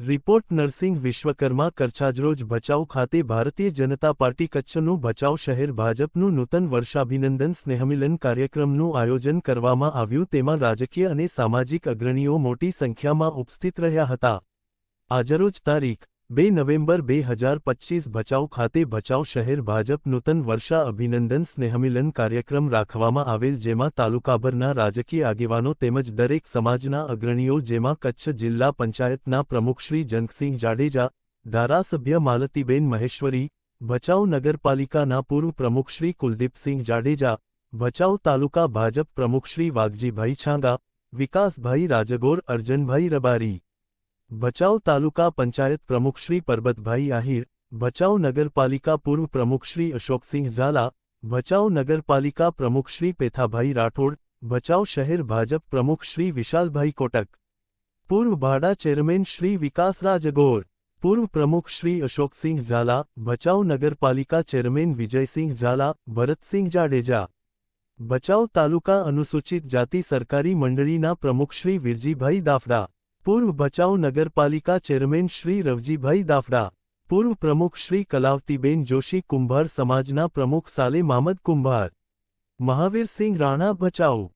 Report Narsinh Vishwakarma કરછાજરોજ ભચાઉ ખાતે ભારતીય જનતા party કચ્છનું ભચાઉ શહેર ભાજપનું નૂતન વર્ષાભિનંદન સ્નેહમિલન કાર્યક્રમનું આયોજન કરવામાં આવ્યું તેમાં રાજકીય અને સામાજિક અગ્રણીઓ મોટી સંખ્યામાં ઉપસ્થિત રહ્યા હતા. આજરોજ તારીખ બે નવેમ્બર બે હજાર પચ્ચીસ ભચાઉ ખાતે ભચાઉ શહેર ભાજપ નૂતન વર્ષા અભિનંદન સ્નેહમિલન કાર્યક્રમ રાખવામાં આવેલ જેમાં તાલુકાભરના રાજકીય આગેવાનો તેમજ દરેક સમાજના અગ્રણીઓ જેમાં કચ્છ જિલ્લા પંચાયતના પ્રમુખ શ્રી જંગસિંહ જાડેજા, ધારાસભ્ય માલતીબેન મહેશ્વરી, ભચાઉ નગરપાલિકાના પૂર્વ પ્રમુખ શ્રી કુલદીપસિંહ જાડેજા, ભચાઉ તાલુકા ભાજપ પ્રમુખ શ્રી વાઘજીભાઈ છાંગા, વિકાસભાઈ રાજગોર, અર્જનભાઈ રબારી ભચાઉ તાલુકા પંચાયત પ્રમુખ શ્રી પરબતભાઈ આહિર ભચાઉ નગરપાલિકા પૂર્વ પ્રમુખ શ્રી અશોકસિંહ ઝાલા ભચાઉ નગરપાલિકા પ્રમુખ શ્રી પેથાભાઈ રાઠોડ ભચાઉ શહેર ભાજપ પ્રમુખ શ્રી વિશાલભાઈ કોટક પૂર્વ ભાડા ચેરમેન શ્રી વિકાસ રાજગોર પૂર્વ પ્રમુખ શ્રી અશોકસિંહ ઝાલા ભચાઉ નગરપાલિકા ચેરમેન વિજયસિંહ ઝાલા ભરતસિંહ જાડેજા ભચાઉ તાલુકા અનુસૂચિત જાતિ સરકારી મંડળીના પ્રમુખ શ્રી વિરજીભાઈ દાફડા પૂર્વ ભચાઉ નગરપાલિકા ચેરમેન શ્રી રવજીભાઈ દાફડા, પૂર્વ પ્રમુખ શ્રી કલાવતીબેન જોશી કુંભાર સમાજના પ્રમુખ સાલે મામદ કુંભાર, મહાવીરસિંહ રાણા ભચાઉ